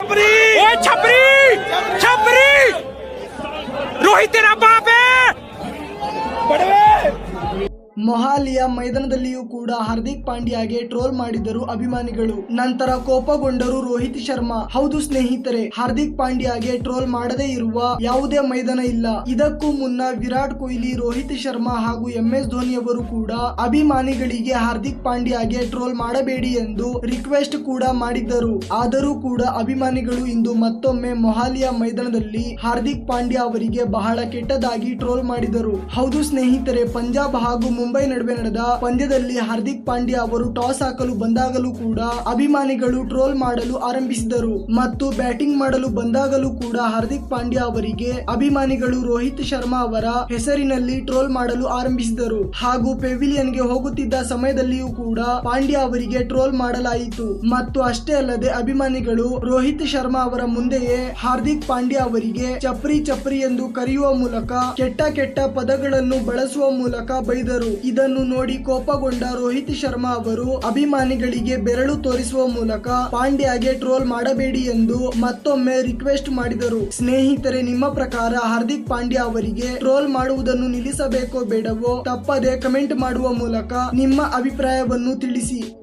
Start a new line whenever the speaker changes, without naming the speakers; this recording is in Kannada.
Chapri! Oi, Chapri!
ಮೊಹಾಲಿಯ ಮೈದಾನದಲ್ಲಿಯೂ ಕೂಡ ಹಾರ್ದಿಕ್ ಪಾಂಡ್ಯಾಗೆ ಟ್ರೋಲ್ ಮಾಡಿದರು ಅಭಿಮಾನಿಗಳು. ನಂತರ ಕೋಪಗೊಂಡರು ರೋಹಿತ್ ಶರ್ಮಾ. ಹೌದು ಸ್ನೇಹಿತರೆ, ಹಾರ್ದಿಕ್ ಪಾಂಡ್ಯಾಗೆ ಟ್ರೋಲ್ ಮಾಡದೇ ಇರುವ ಯಾವುದೇ ಮೈದಾನ ಇಲ್ಲ. ಇದಕ್ಕೂ ಮುನ್ನ ವಿರಾಟ್ ಕೊಹ್ಲಿ, ರೋಹಿತ್ ಶರ್ಮಾ ಹಾಗೂ ಎಂ ಎಸ್ ಧೋನಿ ಅವರು ಕೂಡ ಅಭಿಮಾನಿಗಳಿಗೆ ಹಾರ್ದಿಕ್ ಪಾಂಡ್ಯಾಗೆ ಟ್ರೋಲ್ ಮಾಡಬೇಡಿ ಎಂದು ರಿಕ್ವೆಸ್ಟ್ ಕೂಡ ಮಾಡಿದ್ದರು. ಆದರೂ ಕೂಡ ಅಭಿಮಾನಿಗಳು ಇಂದು ಮತ್ತೊಮ್ಮೆ ಮೊಹಾಲಿಯ ಮೈದಾನದಲ್ಲಿ ಹಾರ್ದಿಕ್ ಪಾಂಡ್ಯ ಅವರಿಗೆ ಬಹಳ ಕೆಟ್ಟದಾಗಿ ಟ್ರೋಲ್ ಮಾಡಿದರು ಹೌದು ಸ್ನೇಹಿತರೆ, ಪಂಜಾಬ್ ಹಾಗೂ ಮುಂಬೈ ನಡುವೆ ನಡೆದ ಪಂದ್ಯದಲ್ಲಿ ಹಾರ್ದಿಕ್ ಪಾಂಡ್ಯ ಅವರು ಟಾಸ್ ಹಾಕಲು ಬಂದಾಗಲೂ ಕೂಡ ಅಭಿಮಾನಿಗಳು ಟ್ರೋಲ್ ಮಾಡಲು ಆರಂಭಿಸಿದರು. ಮತ್ತು ಬ್ಯಾಟಿಂಗ್ ಮಾಡಲು ಬಂದಾಗಲೂ ಕೂಡ ಹಾರ್ದಿಕ್ ಪಾಂಡ್ಯ ಅವರಿಗೆ ಅಭಿಮಾನಿಗಳು ರೋಹಿತ್ ಶರ್ಮಾ ಅವರ ಹೆಸರಿನಲ್ಲಿ ಟ್ರೋಲ್ ಮಾಡಲು ಆರಂಭಿಸಿದರು. ಹಾಗೂ ಪೆವಿಲಿಯನ್ಗೆ ಹೋಗುತ್ತಿದ್ದ ಸಮಯದಲ್ಲಿಯೂ ಕೂಡ ಪಾಂಡ್ಯ ಅವರಿಗೆ ಟ್ರೋಲ್ ಮಾಡಲಾಯಿತು. ಮತ್ತು ಅಷ್ಟೇ ಅಲ್ಲದೆ ಅಭಿಮಾನಿಗಳು ರೋಹಿತ್ ಶರ್ಮಾ ಅವರ ಮುಂದೆಯೇ ಹಾರ್ದಿಕ್ ಪಾಂಡ್ಯ ಅವರಿಗೆ ಚಪ್ರಿ ಚಪ್ರಿ ಎಂದು ಕರೆಯುವ ಮೂಲಕ ಕೆಟ್ಟ ಕೆಟ್ಟ ಪದಗಳನ್ನು ಬಳಸುವ ಮೂಲಕ ಬೈದರು. ಇದನ್ನು ನೋಡಿ ಕೋಪಗೊಂಡ ರೋಹಿತ್ ಶರ್ಮಾ ಅವರು ಅಭಿಮಾನಿಗಳಿಗೆ ಬೆರಳು ತೋರಿಸುವ ಮೂಲಕ ಪಾಂಡ್ಯಾಗೆ ಟ್ರೋಲ್ ಮಾಡಬೇಡಿ ಎಂದು ಮತ್ತೊಮ್ಮೆ ರಿಕ್ವೆಸ್ಟ್ ಮಾಡಿದರು. ಸ್ನೇಹಿತರೆ, ನಿಮ್ಮ ಪ್ರಕಾರ ಹಾರ್ದಿಕ್ ಪಾಂಡ್ಯ ಅವರಿಗೆ ಟ್ರೋಲ್ ಮಾಡುವುದನ್ನು ನಿಲ್ಲಿಸಬೇಕೋ ಬೇಡವೋ ತಪ್ಪದೆ ಕಮೆಂಟ್ ಮಾಡುವ ಮೂಲಕ ನಿಮ್ಮ ಅಭಿಪ್ರಾಯವನ್ನು ತಿಳಿಸಿ.